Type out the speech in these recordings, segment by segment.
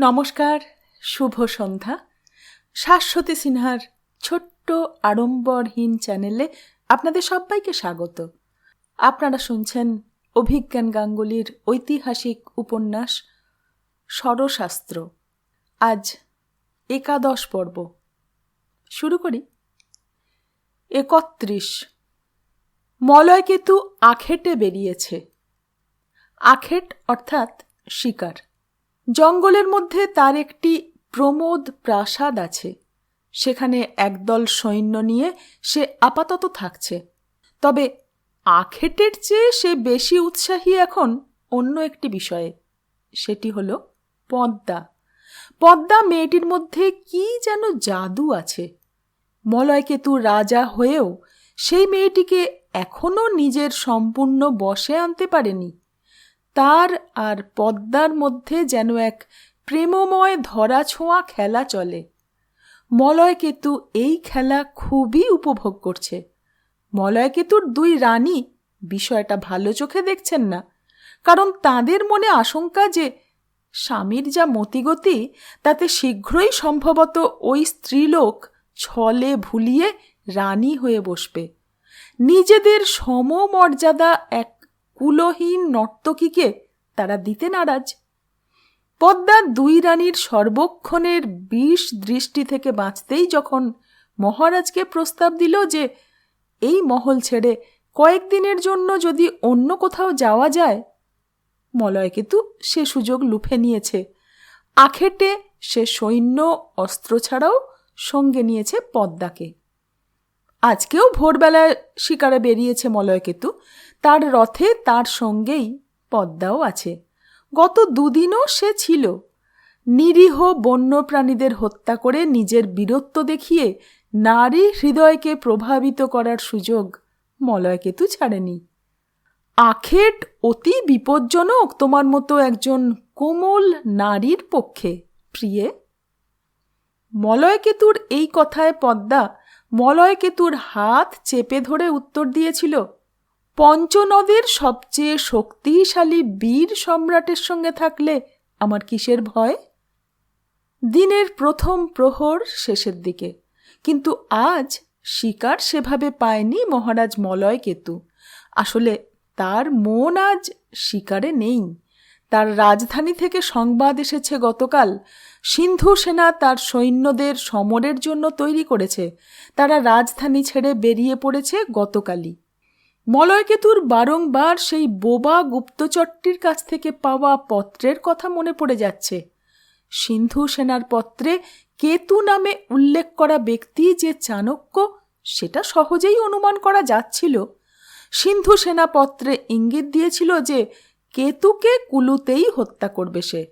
নমস্কার, শুভ সন্ধ্যা। শাশ্বতী সিনহার ছোট্ট আড়ম্বরহীন চ্যানেলে আপনাদের সবাইকে স্বাগত। আপনারা শুনছেন অভিজ্ঞান গাঙ্গুলির ঐতিহাসিক উপন্যাস ষড়শাস্ত্র আজ একাদশ পর্ব। শুরু করি। একত্রিশ। মলয়কেতু আখেটে বেরিয়েছে। আখেট অর্থাৎ শিকার। জঙ্গলের মধ্যে তার একটি প্রমোদ প্রাসাদ আছে। সেখানে একদল সৈন্য নিয়ে সে আপাতত থাকছে। তবে আখেটের চেয়ে সে বেশি উৎসাহী এখন অন্য একটি বিষয়ে। সেটি হল পদ্মা। পদ্মা মেয়েটির মধ্যে কি যেন জাদু আছে। মলয়কেতু রাজা হয়েও সেই মেয়েটিকে এখনও নিজের সম্পূর্ণ বশে আনতে পারেনি। তার আর পদ্মার মধ্যে যেন এক প্রেমময় ধরাছোঁয়া খেলা চলে। মলয়কেতু এই খেলা খুবই উপভোগ করছে। মলয়কেতুর দুই রানী বিষয়টা ভালো চোখে দেখছেন না, কারণ তাদের মনে আশঙ্কা যে স্বামীর যা মতিগতি, তাতে শীঘ্রই সম্ভবত ওই স্ত্রীলোক ছলে ভুলিয়ে রানী হয়ে বসবে। নিজেদের সমমর্যাদা এক কুলহীন নর্তকীকে তারা দিতে নারাজ। পদ্মার দুই রানীর সর্বক্ষণের বিষ দৃষ্টি থেকে বাঁচতেই যখন মহারাজকে প্রস্তাব দিল যে এই মহল ছেড়ে কয়েকদিনের জন্য যদি অন্য কোথাও যাওয়া যায়, মলয়কেতু সে সুযোগ লুফে নিয়েছে। আখেটে সে সৈন্য, অস্ত্র ছাড়াও সঙ্গে নিয়েছে পদ্মাকে। আজকেও ভোরবেলায় শিকারে বেরিয়েছে মলয়কেতু। তার রথে তার সঙ্গেই পদ্মাও আছে। গত দুদিনও সে ছিল। নিরীহ বন্যপ্রাণীদের হত্যা করে নিজের বীরত্ব দেখিয়ে নারী হৃদয়কে প্রভাবিত করার সুযোগ মলয়কেতু ছাড়েনি। আখেট অতি বিপজ্জনক তোমার মতো একজন কোমল নারীর পক্ষে, প্রিয়ে। মলয়কেতুর এই কথায় পদ্মা মলয়কেতুর হাত চেপে ধরে উত্তর দিয়েছিল পঞ্চনদের সবচেয়ে শক্তিশালী বীর সম্রাটের সঙ্গে থাকলে আমার কিসের ভয়? দিনের প্রথম প্রহর শেষের দিকে, কিন্তু আজ শিকার সেভাবে পায়নি মহারাজ মলয় কেতু। আসলে তার মন আজ শিকারে নেই। তার রাজধানী থেকে সংবাদ এসেছে গতকাল, সিন্ধু সেনা তার সৈন্যদের সমরের জন্য তৈরি করেছে। তারা রাজধানী ছেড়ে বেরিয়ে পড়েছে গতকালই। মলয়কেতুর বারংবার সেই বোবা গুপ্তচরটির কাছ থেকে পাওয়া পত্রের কথা মনে পড়ে যাচ্ছে। সিন্ধু সেনার পত্রে কেতু নামে উল্লেখ করা ব্যক্তি যে চাণক্য, সেটা সহজেই অনুমান করা যাচ্ছিল। সিন্ধু সেনা পত্রে ইঙ্গিত দিয়েছিল যে কেতুকে কুলুতেই হত্যা করবে সে।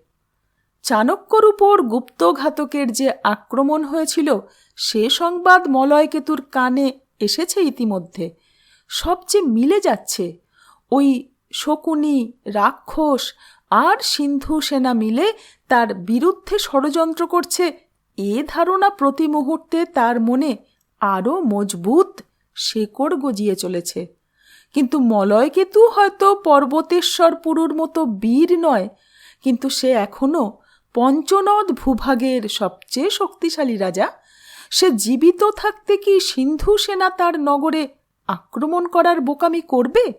চাণক্যর উপর গুপ্তঘাতকের যে আক্রমণ হয়েছিল, সে সংবাদ মলয়কেতুর কানে এসেছে ইতিমধ্যে। সবচেয়ে মিলে যাচ্ছে। ওই শকুনি, রাক্ষস আর সিন্ধু সেনা মিলে তার বিরুদ্ধে ষড়যন্ত্র করছে। এ ধারণা প্রতি মুহূর্তে তার মনে আরও মজবুত শেকড় গজিয়ে চলেছে। কিন্তু মলয়কেতু হয়তো পর্বতেশ্বর পুরুর মতো বীর নয়, কিন্তু সে এখনও পঞ্চনদ ভূভাগের সবচেয়ে শক্তিশালী রাজা। সে জীবিত থাকতে কি সিন্ধু সেনা তার নগরে আক্রমণ করার বোকামি করবে?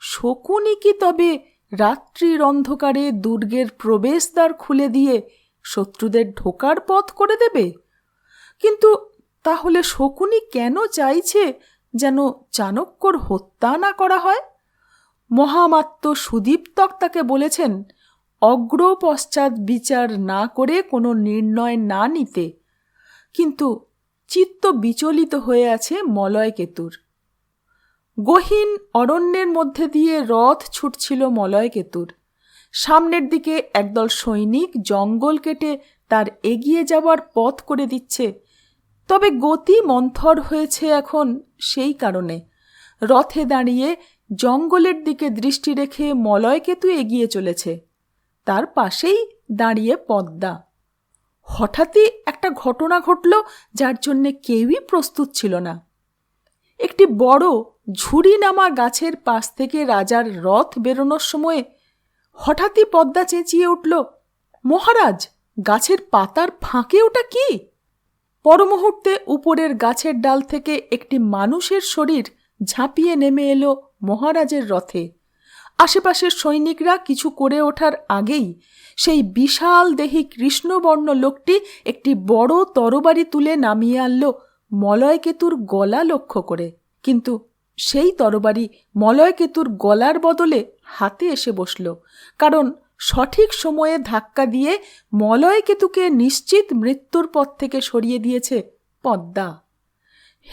শকুনি কি তবে রাত্রির অন্ধকারে দুর্গের প্রবেশদ্বার খুলে দিয়ে শত্রুদের ঢোকার পথ করে দেবে? কিন্তু তাহলে শকুনি কেন চাইছে যেন চাণক্যর হত্যা না করা হয়? মহামাত্য সুদীপ্তক তাকে বলেছেন, অগ্র পশ্চাৎ বিচার না করে কোনো নির্ণয় না নিতে। কিন্তু চিত্ত বিচলিত হয়ে আছে মলয় কেতুর গহীন অরণ্যের মধ্যে দিয়ে রথ ছুটছিল মলয় কেতুর সামনের দিকে একদল সৈনিক জঙ্গল কেটে তার এগিয়ে যাওয়ার পথ করে দিচ্ছে। তবে গতি মন্থর হয়েছে এখন সেই কারণে। রথে দাঁড়িয়ে জঙ্গলের দিকে দৃষ্টি রেখে মলয়কেতু এগিয়ে চলেছে। তার পাশেই দাঁড়িয়ে পদ্মা। হঠাৎই একটা ঘটনা ঘটল যার জন্যে কেউই প্রস্তুত ছিল না। একটি বড় ঝুড়ি নামা গাছের পাশ থেকে রাজার রথ বেরোনোর সময় হঠাৎই পদ্মা চেঁচিয়ে উঠল, মহারাজ, গাছের পাতার ফাঁকে ওটা কি? পরমুহূর্তে উপরের গাছের ডাল থেকে একটি মানুষের শরীর ঝাঁপিয়ে নেমে এলো মহারাজের রথে। আশেপাশের সৈনিকরা কিছু করে ওঠার আগেই সেই বিশাল দেহি কৃষ্ণবর্ণ লোকটি একটি বড় তরবারি তুলে নামিয়ে আনল, মলয়কেতুর গলা লক্ষ্য করে। কিন্তু সেই তরবারি মলয়কেতুর গলার বদলে হাতে এসে বসল। কারণ সঠিক সময়ে ধাক্কা দিয়ে মলয়কেতুকে নিশ্চিত মৃত্যুর পথ থেকে সরিয়ে দিয়েছে পদ্মা।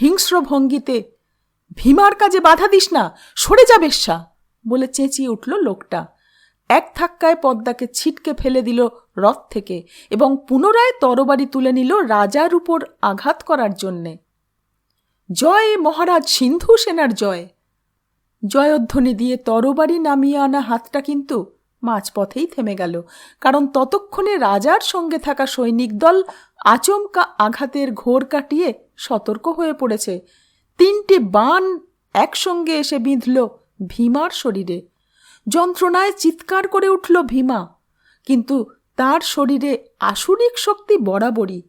হিংস্র ভঙ্গিতে, ভীমার কাজে বাধা দিস না, সরে যা বেশ্যা! বলে চেঁচিয়ে উঠল লোকটা। এক ধাক্কায় পদ্মাকে ছিটকে ফেলে দিল রথ থেকে এবং পুনরায় তরবারি তুলে নিল রাজার উপর আঘাত করার জন্যে। জয় মহারাজ সিন্ধু সেনার জয়। জয়ধ্বনি দিয়ে তরবারি নামিয়ে আনা হাতটা কিন্তু মাঝপথেই থেমে গেল, কারণ ততক্ষণে রাজার সঙ্গে থাকা সৈনিক দল আচমকা আঘাতের ঘোর কাটিয়ে সতর্ক হয়ে পড়েছে। তিনটি বান একসঙ্গে এসে বিঁধল ভীমার শরীরে। যন্ত্রণায় চিৎকার করে উঠল ভীমা, কিন্তু তার শরীরে আসুরিক শক্তি বরাবরই।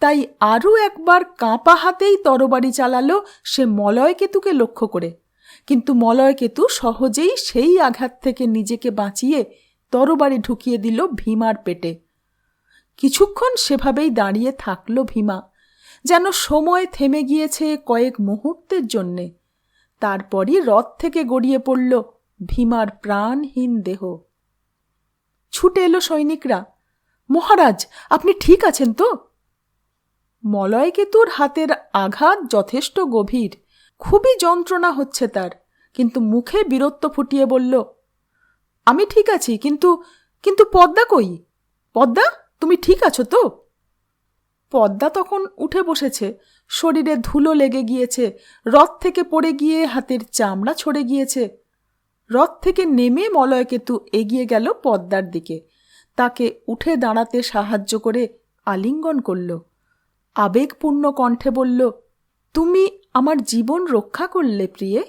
তাই আরও একবার কাঁপা হাতেই তরবারি চালালো সে মলয়কেতুকে লক্ষ্য করে। কিন্তু মলয়কেতু সহজেই সেই আঘাত থেকে নিজেকে বাঁচিয়ে তরবারি ঢুকিয়ে দিল ভীমার পেটে। কিছুক্ষণ সেভাবেই দাঁড়িয়ে থাকল ভীমা, যেন সময় থেমে গিয়েছে কয়েক মুহূর্তের জন্যে। তারপরই রথ থেকে গড়িয়ে পড়ল ভীমার প্রাণহীন দেহ। ছুটে এলো সৈনিকরা, মহারাজ, আপনি ঠিক আছেন তো? মলয়কেতুর হাতের আঘাত যথেষ্ট গভীর। খুবই যন্ত্রণা হচ্ছে তার। কিন্তু মুখে বীরত্ব ফুটিয়ে বলল, আমি ঠিক আছি, কিন্তু কিন্তু পদ্মা কই? পদ্মা, তুমি ঠিক আছো তো? পদ্মা তখন উঠে বসেছে, শরীরে ধুলো লেগে গিয়েছে, রথ থেকে পড়ে গিয়ে হাতের চামড়া ছড়ে গিয়েছে। রথ থেকে নেমে মলয়কেতু এগিয়ে গেল পদ্মার দিকে। তাকে উঠে দাঁড়াতে সাহায্য করে আলিঙ্গন করল। আবেগপূর্ণ কণ্ঠে বলল, তুমি আমার জীবন রক্ষা করলে প্রিয়ে।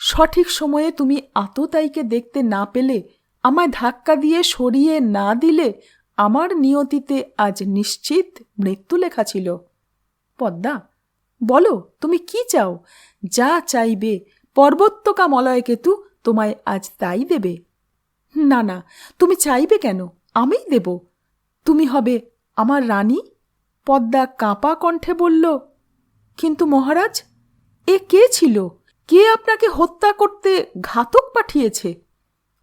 সঠিক সময়ে তুমি আততাইকে দেখতে না পেলে, আমায় ধাক্কা দিয়ে সরিয়ে না দিলে আমার নিয়তিতে আজ নিশ্চিত মৃত্যু লেখা ছিল। পদ্মা, বলো, তুমি কি চাও? যা চাইবে পর্বত্যকা মলয়কেতু তোমায় আজ তাই দেবে। না না, তুমি চাইবে কেন? আমিই দেব। তুমি হবে আমার রানী পদ্মা কাঁপা কণ্ঠে বলল, কিন্তু মহারাজ, এ কে ছিল? কে আপনাকে হত্যা করতে ঘাতক পাঠিয়েছে?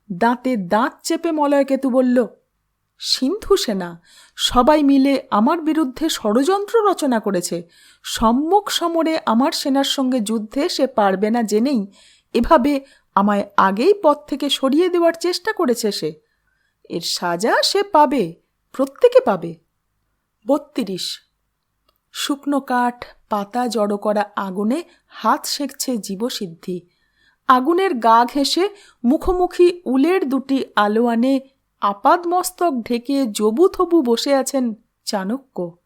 দাঁতে দাঁত চেপে মলয়কেতু বলল, সিন্ধু সেনা, সবাই মিলে আমার বিরুদ্ধে ষড়যন্ত্র রচনা করেছে। সম্মুখ সমরে আমার সেনার সঙ্গে যুদ্ধে সে পারবে না জেনেই এভাবে আমায় আগেই পথ থেকে সরিয়ে দেওয়ার চেষ্টা করেছে সে। এর সাজা সে পাবে, প্রত্যেকে পাবে। বত্রিশ। শুকনো কাঠ, পাতা জড়ো করা আগুনে হাত সেঁকছে জীবসিদ্ধি। আগুনের গা ঘেঁষে মুখোমুখি উলের দুটি আলোয়ানে আপাদমস্তক ঢেকে জবুথবু বসে আছেন চাণক্য।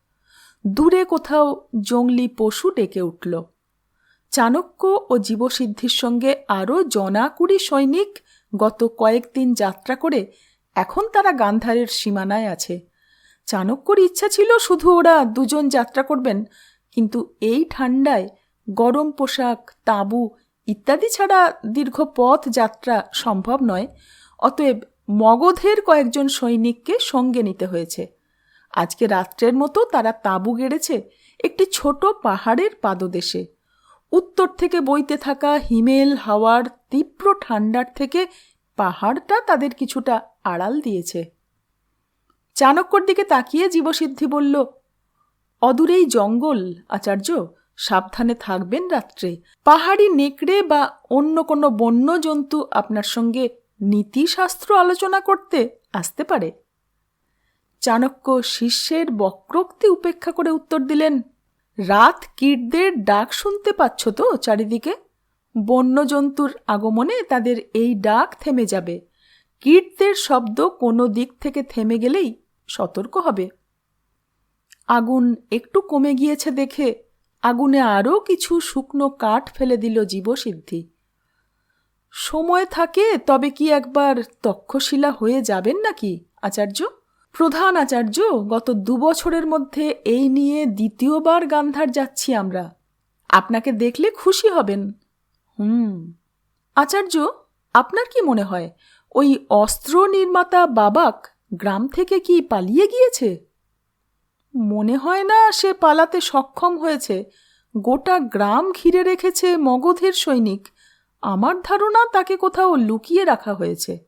দূরে কোথাও জংলি পশু ডেকে উঠল। চাণক্য ও জীবসিদ্ধির সঙ্গে আরও জনাকুড়ি সৈনিক গত কয়েকদিন যাত্রা করে এখন তারা গান্ধারের সীমানায় আছে। চাণক্যর ইচ্ছা ছিল শুধু ওরা দুজন যাত্রা করবেন, কিন্তু এই ঠান্ডায় গরম পোশাক, তাঁবু ইত্যাদি ছাড়া দীর্ঘ পথ যাত্রা সম্ভব নয়, অতএব মগধের কয়েকজন সৈনিককে সঙ্গে নিতে হয়েছে। আজকে রাত্রের মতো তারা তাঁবু গেড়েছে একটি ছোট পাহাড়ের পাদদেশে। উত্তর থেকে বইতে থাকা হিমেল হাওয়ার তীব্র ঠান্ডার থেকে পাহাড়টা তাদের কিছুটা আড়াল দিয়েছে। চাণক্যর দিকে তাকিয়ে জীবসিদ্ধি বলল, অদূরেই জঙ্গল, আচার্য, সাবধানে থাকবেন রাত্রে। পাহাড়ি নেকড়ে বা অন্য কোনো বন্য জন্তু আপনার সঙ্গে নীতিশাস্ত্র আলোচনা করতে আসতে পারে চাণক্য শিষ্যের বক্রোক্তি উপেক্ষা করে উত্তর দিলেন, রাত কীটদের ডাক শুনতে পাচ্ছ তো চারিদিকে? বন্য জন্তুর আগমনে তাদের এই ডাক থেমে যাবে। কীটদের শব্দ কোনো দিক থেকে থেমে গেলেই সতর্ক হবে। আগুন একটু কমে গিয়েছে দেখে আগুনে আরও কিছু শুকনো কাঠ ফেলে দিল জীবসিদ্ধি। সময় থাকে, তবে কি একবার তক্ষশিলা হয়ে যাবেন নাকি, আচার্য? প্রধান আচার্য, গত দু বছরের মধ্যে এই নিয়ে দ্বিতীয়বার গান্ধার যাচ্ছি আমরা। আপনাকে দেখলে খুশি হবেন। হুম। আচার্য, আপনার কি মনে হয়, ওই অস্ত্র নির্মাতা বাবাক গ্রাম থেকে কি পালিয়ে গিয়েছে? মনে হয় না সে পালাতে সক্ষম হয়েছে। গোটা গ্রাম ঘিরে রেখেছে মগধের সৈনিক। আমার ধারণা তাকে কোথাও লুকিয়ে রাখা হয়েছে।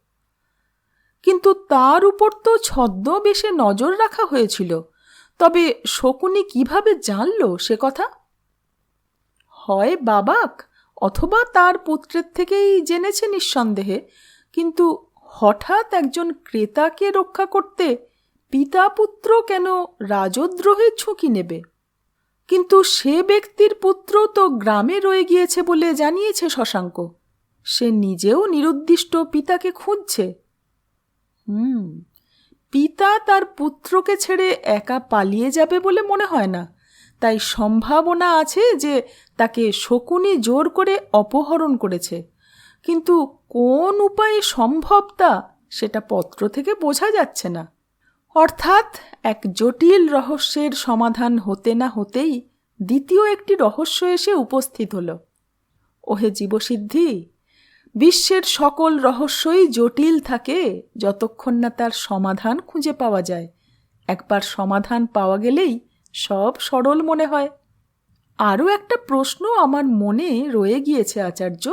কিন্তু তার উপর তো ছদ্মবেশে নজর রাখা হয়েছিল। তবে শকুনি কীভাবে জানল সে কথা? হয় বাবাক, অথবা তার পুত্রের থেকেই জেনেছে নিঃসন্দেহে। কিন্তু হঠাৎ একজন ক্রেতাকে রক্ষা করতে পিতা পুত্র কেন রাজদ্রোহের ঝুঁকি নেবে? কিন্তু সে ব্যক্তির পুত্র তো গ্রামে রয়ে গিয়েছে বলে জানিয়েছে শশাঙ্ক। সে নিজেও নিরুদ্দিষ্ট পিতাকে খুঁজছে। হুম, পিতা তার পুত্রকে ছেড়ে একা পালিয়ে যাবে বলে মনে হয় না। তাই সম্ভাবনা আছে যে তাকে শকুনি জোর করে অপহরণ করেছে। কিন্তু কোন উপায়ে সম্ভব তা সেটা পত্র থেকে বোঝা যাচ্ছে না। অর্থাৎ এক জটিল রহস্যের সমাধান হতে না হতেই দ্বিতীয় একটি রহস্য এসে উপস্থিত হল। ওহে জীবসিদ্ধি, বিশ্বের সকল রহস্যই জটিল থাকে যতক্ষণ না তার সমাধান খুঁজে পাওয়া যায়। একবার সমাধান পাওয়া গেলেই সব সরল মনে হয়। আরও একটা প্রশ্ন আমার মনে রয়ে গিয়েছে, আচার্য।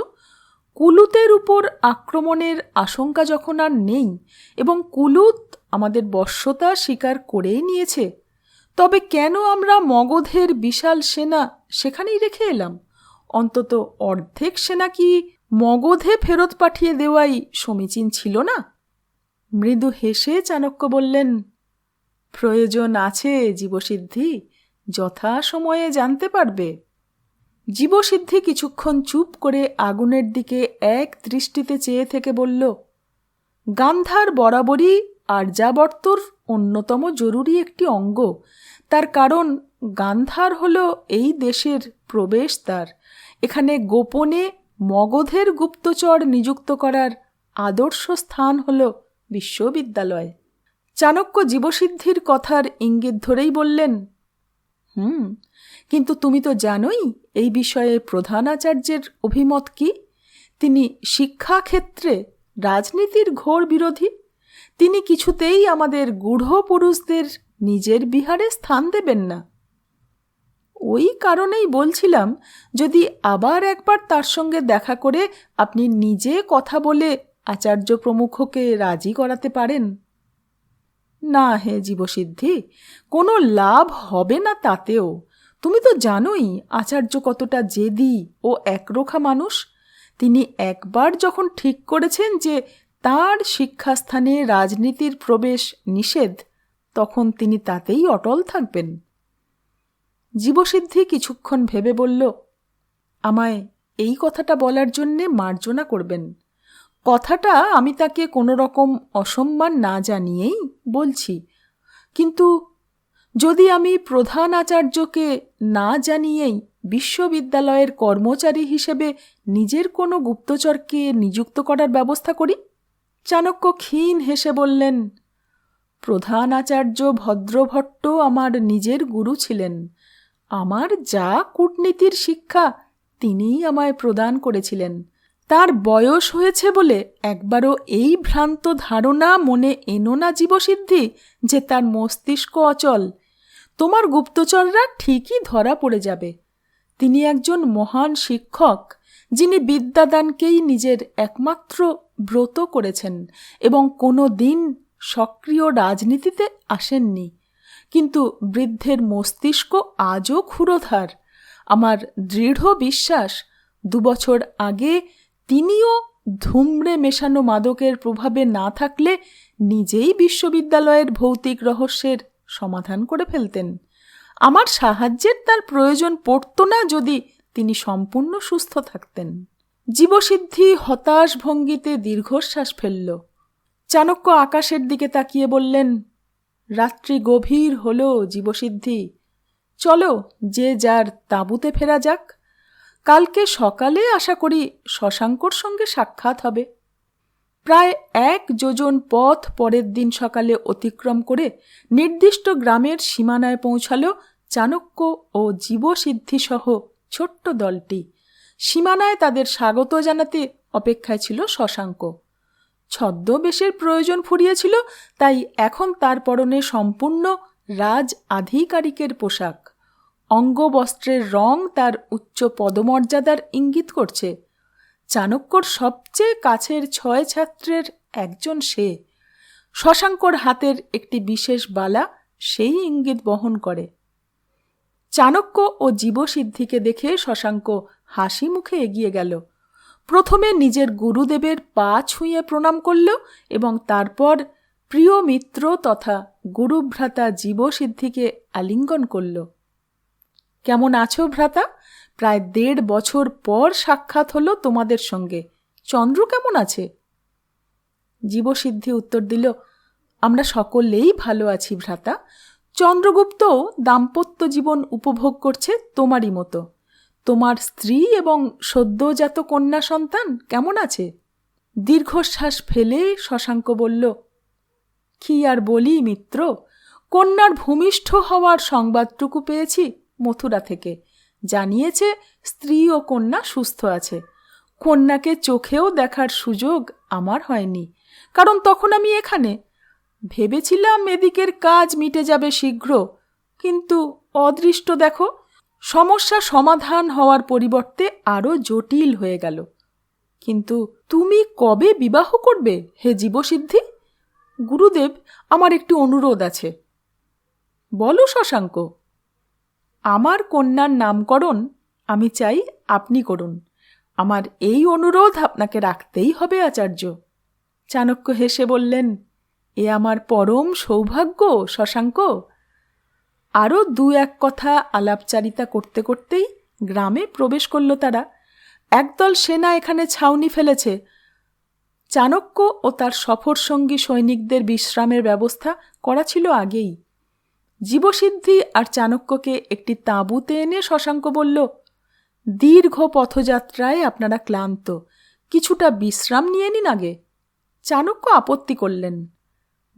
কুলুতের উপর আক্রমণের আশঙ্কা যখন আর নেই এবং কুলুত আমাদের বশ্যতা স্বীকার করেই নিয়েছে, তবে কেন আমরা মগধের বিশাল সেনা সেখানেই রেখে এলাম? অন্তত অর্ধেক সেনা কি মগধে ফেরত পাঠিয়ে দেওয়াই সমীচীন ছিল না? মৃদু হেসে চাণক্য বললেন, প্রয়োজন আছে জীবসিদ্ধি যথা সময়ে জানতে পারবে। জীবসিদ্ধি কিছুক্ষণ চুপ করে আগুনের দিকে এক দৃষ্টিতে চেয়ে থেকে বলল, গান্ধার বরাবরই আর্যাবর্তর অন্যতম জরুরি একটি অঙ্গ। তার কারণ গান্ধার হল এই দেশের প্রবেশদ্বার। এখানে গোপনে মগধের গুপ্তচর নিযুক্ত করার আদর্শ স্থান হল বিশ্ববিদ্যালয়। চাণক্য জীবসিদ্ধির কথার ইঙ্গিত ধরেই বললেন, হুম, কিন্তু তুমি তো জানোই এই বিষয়ে প্রধান আচার্যের অভিমত কি? তিনি শিক্ষাক্ষেত্রে রাজনীতির ঘোর বিরোধী। তিনি কিছুতেই আমাদের গূঢ় পুরুষদের নিজের বিহারে স্থান দেবেন না। ওই কারণেই বলছিলাম, যদি আবার একবার তার সঙ্গে দেখা করে আপনি নিজে কথা বলে আচার্য প্রমুখকে রাজি করাতে পারেন। না হে জীবসিদ্ধি, কোনো লাভ হবে না তাতেও। তুমি তো জানোই আচার্য কতটা জেদি ও একরোখা মানুষ। তিনি একবার যখন ঠিক করেছেন যে তার শিক্ষাস্থানে রাজনীতির প্রবেশ নিষেধ, তখন তিনি তাতেই অটল থাকবেন। জীবসিদ্ধি কিছুক্ষণ ভেবে বলল, আমায় এই কথাটা বলার জন্যে মার্জনা করবেন। কথাটা আমি তাকে কোনো রকম অসম্মান না জানিয়েই বলছি। কিন্তু যদি আমি প্রধান আচার্যকে না জানিয়েই বিশ্ববিদ্যালয়ের কর্মচারী হিসেবে নিজের কোনো গুপ্তচরকে নিযুক্ত করার ব্যবস্থা করি? চাণক্য ক্ষীণ হেসে বললেন প্রধান আচার্য ভদ্রভট্ট আমার নিজের গুরু ছিলেন। আমার যা কূটনীতির শিক্ষা তিনিই আমায় প্রদান করেছিলেন। তার বয়স হয়েছে বলে একবারও এই ভ্রান্ত ধারণা মনে এনো না জীবসিদ্ধি যে তার মস্তিষ্ক অচল। তোমার গুপ্তচররা ঠিকই ধরা পড়ে যাবে। তিনি একজন মহান শিক্ষক, যিনি বিদ্যাদানকেই নিজের একমাত্র ব্রত করেছেন এবং কোনো দিন সক্রিয় রাজনীতিতে আসেননি। কিন্তু বৃদ্ধের মস্তিষ্ক আজও ক্ষুরোধার আমার দৃঢ় বিশ্বাস দুবছর আগে তিনিও ধুমড়ে মেশানো মাদকের প্রভাবে না থাকলে নিজেই বিশ্ববিদ্যালয়ের ভৌতিক রহস্যের সমাধান করে ফেলতেন। আমার সাহায্যের তার প্রয়োজন পড়ত না যদি তিনি সম্পূর্ণ সুস্থ থাকতেন। জীবসিদ্ধি হতাশ ভঙ্গিতে দীর্ঘশ্বাস ফেলল। চাণক্য আকাশের দিকে তাকিয়ে বললেন, রাত্রি গভীর হল জীবসিদ্ধি। চলো যে যার তাঁবুতে ফেরা যাক। কালকে সকালে আশা করি শশাঙ্কর সঙ্গে সাক্ষাৎ হবে। প্রায় এক যোজন পথ পরের দিন সকালে অতিক্রম করে নির্দিষ্ট গ্রামের সীমানায় পৌঁছালো চাণক্য ও জীবসিদ্ধিসহ ছোট্ট দলটি। সীমানায় তাদের স্বাগত জানাতে অপেক্ষায় ছিল শশাঙ্ক। ছদ্মবেশের প্রয়োজন ফুরিয়েছিল, তাই এখন তার পরনে সম্পূর্ণ রাজ আধিকারিকের পোশাক। অঙ্গবস্ত্রের রং তার উচ্চ পদমর্যাদার ইঙ্গিত করছে। চাণক্যর সবচেয়ে কাছের ছয় ছাত্রের একজন সে। শশাঙ্কর হাতের একটি বিশেষ বালা সেই ইঙ্গিত বহন করে। চাণক্য ও জীবসিদ্ধিকে দেখে শশাঙ্ক হাসি মুখে এগিয়ে গেল। প্রথমে নিজের গুরুদেবের পা ছুঁয়ে প্রণাম করল এবং তারপর প্রিয় মিত্র তথা গুরুভ্রাতা জীবসিদ্ধিকে আলিঙ্গন করল। কেমন আছো ভ্রাতা? প্রায় দেড় বছর পর সাক্ষাৎ হলো তোমাদের সঙ্গে। চন্দ্র কেমন আছে? জীবসিদ্ধি উত্তর দিল, আমরা সকলেই ভালো আছি ভ্রাতা। চন্দ্রগুপ্ত দাম্পত্য জীবন উপভোগ করছে তোমারই মতো। তোমার স্ত্রী এবং সদ্যজাত কন্যা সন্তান কেমন আছে? দীর্ঘশ্বাস ফেলে শশাঙ্ক বলল, কি আর বলি মিত্র, কন্যার ভূমিষ্ঠ হওয়ার সংবাদটুকু পেয়েছি মথুরা থেকে। জানিয়েছে স্ত্রী ও কন্যা সুস্থ আছে। কন্যাকে চোখেও দেখার সুযোগ আমার হয়নি। কারণ তখন আমি এখানে। ভেবেছিলাম এদিকের কাজ মিটে যাবে শীঘ্র। কিন্তু অদৃষ্ট দেখো, সমস্যা সমাধান হওয়ার পরিবর্তে আরও জটিল হয়ে গেল। কিন্তু তুমি কবে বিবাহ করবে হে জীবসিদ্ধি? গুরুদেব, আমার একটি অনুরোধ আছে। বলো শশাঙ্ক। আমার কন্যার নামকরণ আমি চাই আপনি করুন। আমার এই অনুরোধ আপনাকে রাখতেই হবে, আচার্য। চাণক্য হেসে বললেন, এ আমার পরম সৌভাগ্য, শশাঙ্ক। আরও দু এক কথা আলাপচারিতা করতে করতেই গ্রামে প্রবেশ করল তারা। একদল সেনা এখানে ছাউনি ফেলেছে। চাণক্য ও তার সফর সঙ্গী সৈনিকদের বিশ্রামের ব্যবস্থা করা ছিল আগেই। জীবসিদ্ধি আর চাণক্যকে একটি তাঁবুতে এনে শশাঙ্ক বলল, দীর্ঘ পথযাত্রায় আপনারা ক্লান্ত। কিছুটা বিশ্রাম নিয়ে নিন আগে। চাণক্য আপত্তি করলেন।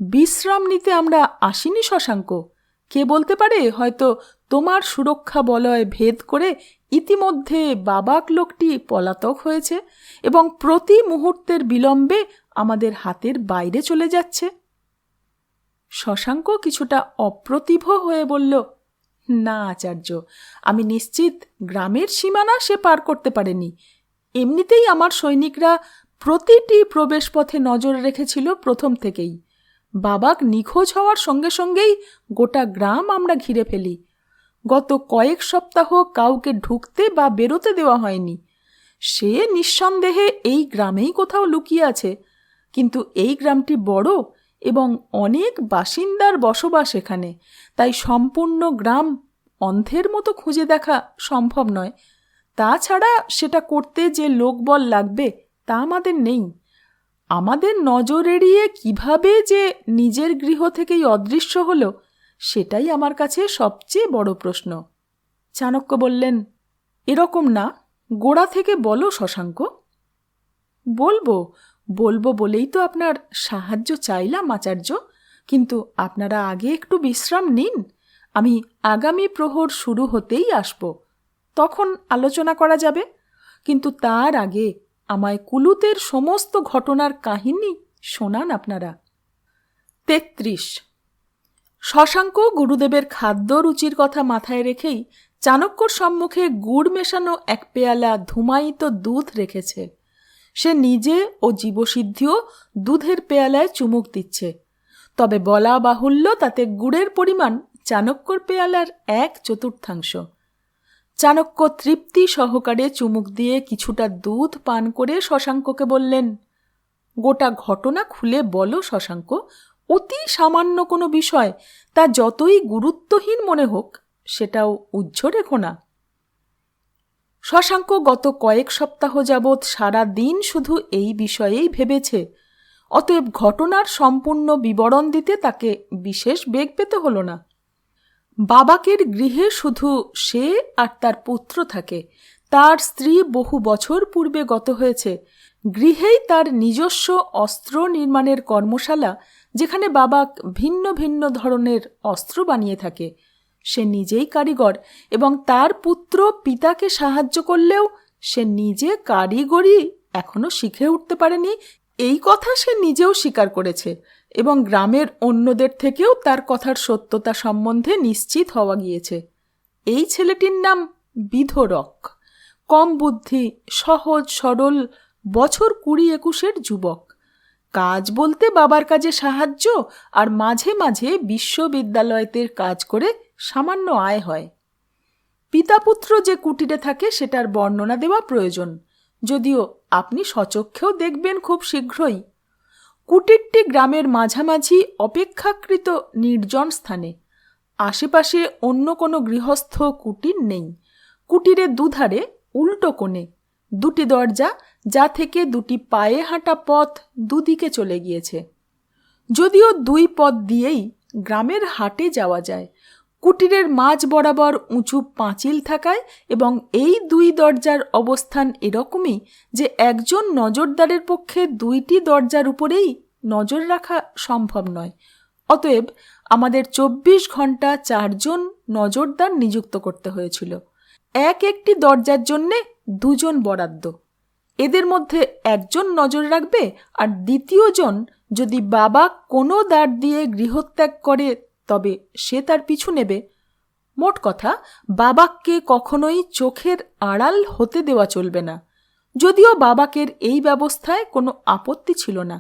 বিশ্রাম নিতে আমরা আসিনি শশাঙ্ক। কে বলতে পারে, হয়তো তোমার সুরক্ষা বলয় ভেদ করে ইতিমধ্যে বাবাক লোকটি পলাতক হয়েছে এবং প্রতি মুহূর্তের বিলম্বে আমাদের হাতের বাইরে চলে যাচ্ছে। শশাঙ্ক কিছুটা অপ্রতিভ হয়ে বলল, না, আচার্য, আমি নিশ্চিত গ্রামের সীমানা সে পার করতে পারেনি। এমনিতেই আমার সৈনিকরা প্রতিটি প্রবেশপথে নজর রেখেছিল প্রথম থেকেই। বাবাক নিখোঁজ হওয়ার সঙ্গে সঙ্গেই গোটা গ্রাম আমরা ঘিরে ফেলি। গত কয়েক সপ্তাহ কাউকে ঢুকতে বা বেরোতে দেওয়া হয়নি। সে নিঃসন্দেহে এই গ্রামেই কোথাও লুকিয়ে আছে। কিন্তু এই গ্রামটি বড় এবং অনেক বাসিন্দার বসবাস এখানে। তাই সম্পূর্ণ গ্রাম অন্ধের মতো খুঁজে দেখা সম্ভব নয়। তাছাড়া সেটা করতে যে লোকবল লাগবে, তা আমাদের নেই। আমাদের নজর এড়িয়ে কীভাবে যে নিজের গৃহ থেকেই অদৃশ্য হলো, সেটাই আমার কাছে সবচেয়ে বড় প্রশ্ন। চাণক্য বললেন, এরকম না। গোড়া থেকে বলো, শশাঙ্ক। বলব। বলব বলেই তো আপনার সাহায্য চাইলাম, আচার্য। কিন্তু আপনারা আগে একটু বিশ্রাম নিন। আমি আগামী প্রহর শুরু হতেই আসব। তখন আলোচনা করা যাবে। কিন্তু তার আগে আমায় কুলুতের সমস্ত ঘটনার কাহিনী শোনান আপনারা। তেত্রিশ। শশাঙ্ক গুরুদেবের খাদ্য রুচির কথা মাথায় রেখেই চাণক্যর সম্মুখে গুড় মেশানো এক পেয়ালা ধুমায়িত দুধ রেখেছে। সে নিজে ও জীবসিদ্ধিও দুধের পেয়ালায় চুমুক দিচ্ছে। তবে বলা বাহুল্য তাতে গুড়ের পরিমাণ চাণক্যর পেয়ালার এক চতুর্থাংশ। চাণক্য তৃপ্তি সহকারে চুমুক দিয়ে কিছুটা দুধ পান করে শশাঙ্ককে বললেন, গোটা ঘটনা খুলে বলো শশাঙ্ক, অতি সামান্য কোনো বিষয়, তা যতই গুরুত্বহীন মনে হোক, সেটাও উজ্জ্ব রেখো না। শশাঙ্ক গত কয়েক সপ্তাহ যাবৎ সারা দিন শুধু এই বিষয়েই ভেবেছে। অতএব ঘটনার সম্পূর্ণ বিবরণ দিতে তাকে বিশেষ বেগ পেতে হলো না। বাবাকের গৃহে শুধু সে আর তার পুত্র থাকে। তার স্ত্রী বহু বছর পূর্বে গত হয়েছে। গৃহেই তার নিজস্ব অস্ত্র নির্মাণের কর্মশালা, যেখানে বাবা ভিন্ন ভিন্ন ধরনের অস্ত্র বানিয়ে থাকে। সে নিজেই কারিগর এবং তার পুত্র পিতাকে সাহায্য করলেও সে নিজে কারিগরি এখনও শিখে উঠতে পারেনি। এই কথা সে নিজেও স্বীকার করেছে এবং গ্রামের অন্যদের থেকেও তার কথার সত্যতা সম্বন্ধে নিশ্চিত হওয়া গিয়েছে। এই ছেলেটির নাম বিধরক। কম বুদ্ধি, সহজ, সরল, বছর কুড়ি একুশের যুবক। কাজ বলতে বাবার কাজে সাহায্য আর মাঝে মাঝে বিশ্ববিদ্যালয়তের কাজ করে সামান্য আয় হয়। পিতাপুত্র যে কুটিরে থাকে, সেটার বর্ণনা দেওয়া প্রয়োজন। যদিও আপনি সচক্ষেও দেখবেন খুব শীঘ্রই। কুটিরটি গ্রামের মাঝামাঝি অপেক্ষাকৃত নির্জন স্থানে। আশেপাশে অন্য কোনো গৃহস্থ কুটির নেই। কুটিরের দুধারে উল্টো কোণে দুটি দরজা, যা থেকে দুটি পায়ে হাঁটা পথ দুদিকে চলে গিয়েছে। যদিও দুই পথ দিয়েই গ্রামের হাটে যাওয়া যায় কুটিরের মাঝ বরাবর উঁচু পাঁচিল থাকায় এবং এই দুই দরজার অবস্থান এরকমই যে একজন নজরদারের পক্ষে দুইটি দরজার উপরেই নজর রাখা সম্ভব নয়। অতএব আমাদের চব্বিশ ঘণ্টা চারজন নজরদার নিযুক্ত করতে হয়েছিল। এক একটি দরজার জন্যে দুজন বরাদ্দ। এদের মধ্যে একজন নজর রাখবে আর দ্বিতীয়জন যদি বাবা কোনো দ্বার দিয়ে গৃহত্যাগ করে তবে সে তার পিছু নেবে। মোট কথা বাবাককে কখনোই চোখের আড়াল হতে দেওয়া চলবে না। যদিও বাবাকের এই ব্যবস্থায় কোনো আপত্তি ছিল না।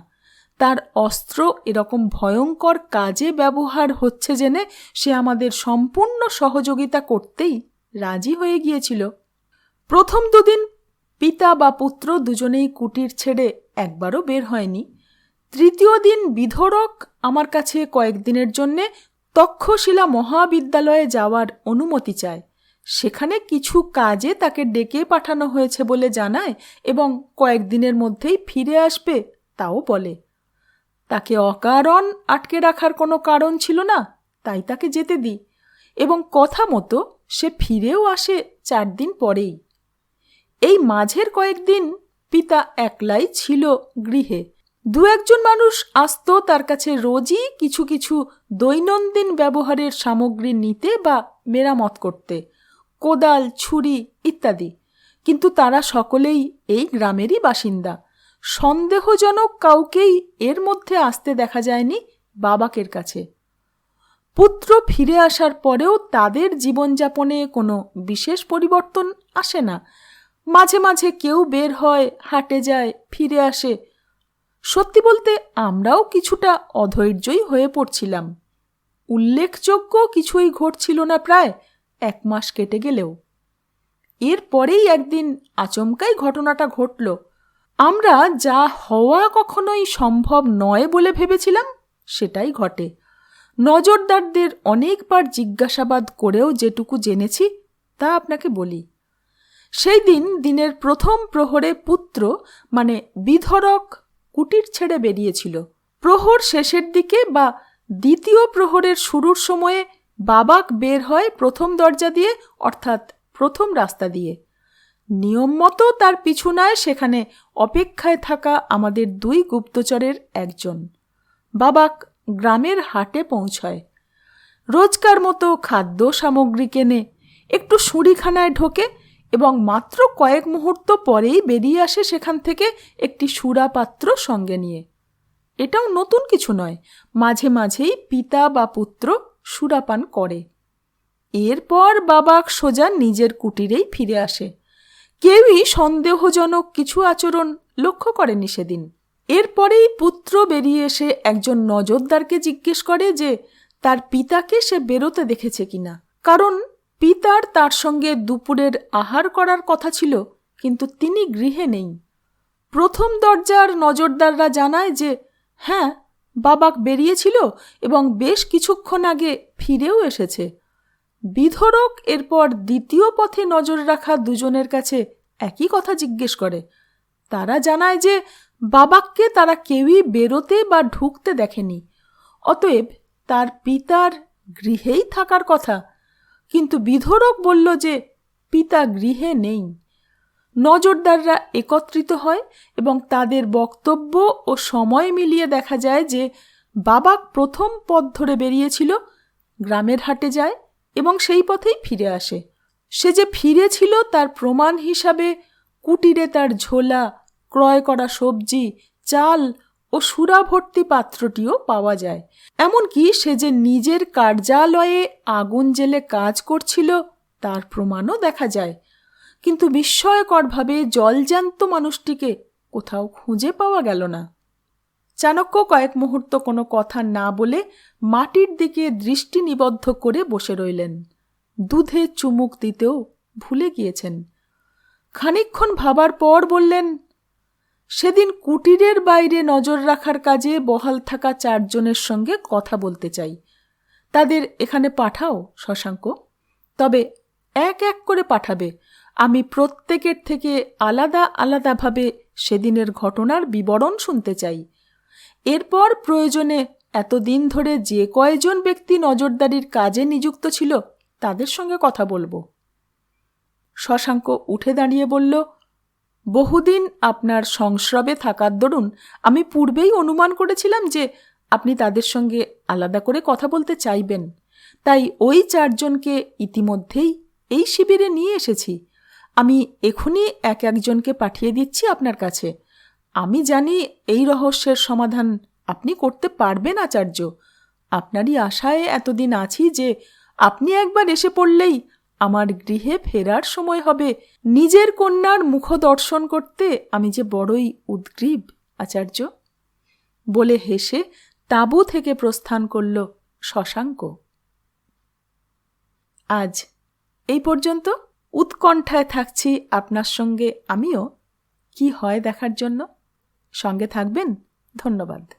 তার অস্ত্র এরকম ভয়ঙ্কর কাজে ব্যবহার হচ্ছে জেনে সে আমাদের সম্পূর্ণ সহযোগিতা করতেই রাজি হয়ে গিয়েছিল। প্রথম দুদিন পিতা বা পুত্র দুজনেই কুটির ছেড়ে একবারও বের হয়নি। তৃতীয় দিন বিধরক আমার কাছে কয়েকদিনের জন্যে তক্ষশিলা মহাবিদ্যালয়ে যাওয়ার অনুমতি চায়। সেখানে কিছু কাজে তাকে ডেকে পাঠানো হয়েছে বলে জানায় এবং কয়েকদিনের মধ্যেই ফিরে আসবে তাও বলে। তাকে অকারণ আটকে রাখার কোনো কারণ ছিল না, তাই তাকে যেতে দিই এবং কথা মতো সে ফিরেও আসে চার দিন পরেই। এই মাঝের কয়েকদিন পিতা একলাই ছিল গৃহে। দু একজন মানুষ আসতো, তার কাছে রোজই কিছু কিছু দৈনন্দিন ব্যবহারের সামগ্রী নিতে বা মেরামত করতে, কোদাল, ছুরি ইত্যাদি। কিন্তু তারা সকলেই এই গ্রামেরই বাসিন্দা। সন্দেহজনক কাউকেই এর মধ্যে আসতে দেখা যায়নি বাবাকের কাছে। পুত্র ফিরে আসার পরেও তাদের জীবনযাপনে কোনো বিশেষ পরিবর্তন আসে না। মাঝে মাঝে কেউ বের হয়, হাটে যায়, ফিরে আসে সত্যি বলতে আমরাও কিছুটা অধৈর্যই হয়ে পড়ছিলাম। উল্লেখযোগ্য কিছুই ঘটছিল না প্রায় এক মাস কেটে গেলেও। এরপরেই একদিন আচমকাই ঘটনাটা ঘটল। আমরা যা হওয়া কখনোই সম্ভব নয় বলে ভেবেছিলাম, সেটাই ঘটে। নজরদারদের অনেকবার জিজ্ঞাসাবাদ করেও যেটুকু জেনেছি, তা আপনাকে বলি। সেই দিন দিনের প্রথম প্রহরে পুত্র মানে বিধরক কুটির ছেড়ে বেরিয়েছিল। প্রহর শেষের দিকে বা দ্বিতীয় প্রহরের শুরুর সময়ে বাবাক বের হয় প্রথম দরজা দিয়ে, অর্থাৎ প্রথম রাস্তা দিয়ে। নিয়ম মতো তার পিছুনায় সেখানে অপেক্ষায় থাকা আমাদের দুই গুপ্তচরের একজন। বাবাক গ্রামের হাটে পৌঁছয়। রোজকার মতো খাদ্য সামগ্রী কেনে, একটু সুঁড়িখানায় ঢোকে এবং মাত্র কয়েক মুহূর্ত পরেই বেরিয়ে আসে সেখান থেকে একটি সুরাপাত্র সঙ্গে নিয়ে। এটাও নতুন কিছু নয়, মাঝে মাঝেই পিতা বা পুত্র সুরাপান করে। এরপর বাবা সোজা নিজের কুটিরেই ফিরে আসে। কেউই সন্দেহজনক কিছু আচরণ লক্ষ্য করেনি সেদিন। এরপরেই পুত্র বেরিয়ে এসে একজন নজরদারকে জিজ্ঞেস করে যে, তার পিতাকে সে বেরোতে দেখেছে কিনা? কারণ পিতার তার সঙ্গে দুপুরের আহার করার কথা ছিল, কিন্তু তিনি গৃহে নেই। প্রথম দরজার নজরদাররা জানায় যে হ্যাঁ বাবাক বেরিয়েছিল এবং বেশ কিছুক্ষণ আগে ফিরেও এসেছে। বিধরক এরপর দ্বিতীয় পথে নজর রাখা দুজনের কাছে একই কথা জিজ্ঞেস করে। তারা জানায় যে, বাবাককে তারা কেউই বেরোতে বা ঢুকতে দেখেনি। অতএব তার পিতার গৃহেই থাকার কথা কিন্তু বিধরক বলল যে, পিতা গৃহে নেই। নজরদাররা একত্রিত হয় এবং তাদের বক্তব্য ও সময় মিলিয়ে দেখা যায় যে, বাবা প্রথম পথ ধরে বেরিয়েছিল, গ্রামের হাটে যায় এবং সেই পথেই ফিরে আসে। সে যে ফিরেছিল তার প্রমাণ হিসাবে কুটিরে তার ঝোলা, ক্রয় করা সবজি, চাল ও সুরাভর্তি পাত্রটিও পাওয়া যায়। এমনকি সে যে নিজের কার্যালয়ে আগুন জেলে কাজ করছিল, তার প্রমাণও দেখা যায়। কিন্তু বিস্ময়করভাবে জলজ্যান্ত মানুষটিকে কোথাও খুঁজে পাওয়া গেল না। চাণক্য কয়েক মুহূর্ত কোনো কথা না বলে মাটির দিকে দৃষ্টি নিবদ্ধ করে বসে রইলেন। দুধে চুমুক দিতেও ভুলে গিয়েছেন। খানিকক্ষণ ভাবার পর বললেন সেদিন কুটিরের বাইরে নজর রাখার কাজে বহাল থাকা চারজনের সঙ্গে কথা বলতে চাই। তাদের এখানে পাঠাও, শশাঙ্ক। তবে এক এক করে পাঠাবে। আমি প্রত্যেকের থেকে আলাদা আলাদাভাবে সেদিনের ঘটনার বিবরণ শুনতে চাই। এরপর প্রয়োজনে এতদিন ধরে যে কয়জন ব্যক্তি নজরদারির কাজে নিযুক্ত ছিল, তাদের সঙ্গে কথা বলব। শশাঙ্ক উঠে দাঁড়িয়ে বলল বহুদিন আপনার সংস্রবে থাকার দরুন আমি পূর্বেই অনুমান করেছিলাম যে আপনি তাদের সঙ্গে আলাদা করে কথা বলতে চাইবেন। তাই ওই চারজনকে ইতিমধ্যেই এই শিবিরে নিয়ে এসেছি। আমি এখনই এক একজনকে পাঠিয়ে দিচ্ছি আপনার কাছে। আমি জানি এই রহস্যের সমাধান আপনি করতে পারবেন, আচার্য। আপনারই আশায় এতদিন আছি যে আপনি একবার এসে পড়লেই আমার গৃহে ফেরার সময় হবে। নিজের কন্যার মুখ দর্শন করতে আমি যে বড়ই উদ্গ্রীব, আচার্য। বলে হেসে তাঁবু থেকে প্রস্থান করল শশাঙ্ক। আজ এই পর্যন্ত উৎকণ্ঠায় থাকছি আপনার সঙ্গে আমিও। কি হয় দেখার জন্য? সঙ্গে থাকবেন? ধন্যবাদ।